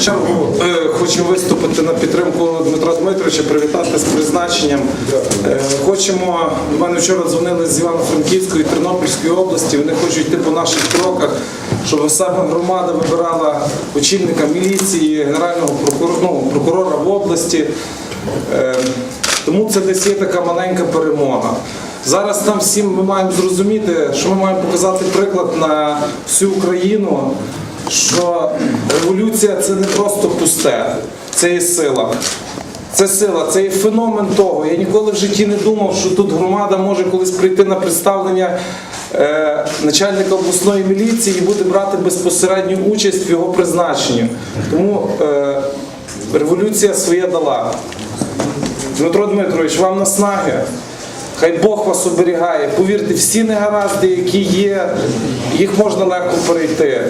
чергу хочу виступити на підтримку Дмитра Дмитровича, привітати з призначенням. Е, Хочемо, до мене вчора дзвонили з Івано-Франківської, Тернопільської області, вони хочуть йти по наших кроках, щоб саме громада вибирала очільника міліції, генерального прокурора, ну, прокурора в області. Е, Тому це десь є така маленька перемога. Зараз там всім ми маємо зрозуміти, що ми маємо показати приклад на всю Україну, що революція це не просто пусте, це є сила. Це сила, це є феномен того. Я ніколи в житті не думав, що тут громада може колись прийти на представлення е, начальника обласної міліції і буде брати безпосередню участь в його призначенні. Тому е, революція своє дала. Дмитро Дмитрович, вам наснаги. Хай Бог вас оберігає. Повірте, всі негаразди, які є, їх можна легко перейти.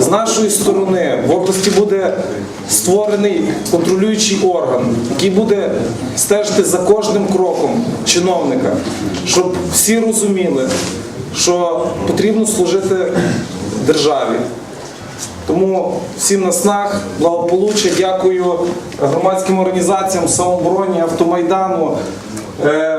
З нашої сторони в області буде створений контролюючий орган, який буде стежити за кожним кроком чиновника, щоб всі розуміли, що потрібно служити державі. Тому всім наснаг, благополуччя, дякую громадським організаціям, самообороні, автомайдану, е,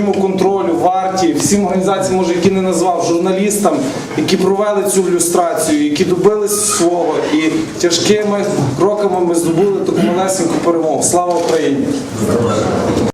дорожньому контролю, варті, всім організаціям, може, які не назвав, журналістам, які провели цю ілюстрацію, які добились свого і тяжкими кроками ми здобули таку малесеньку перемогу. Слава Україні!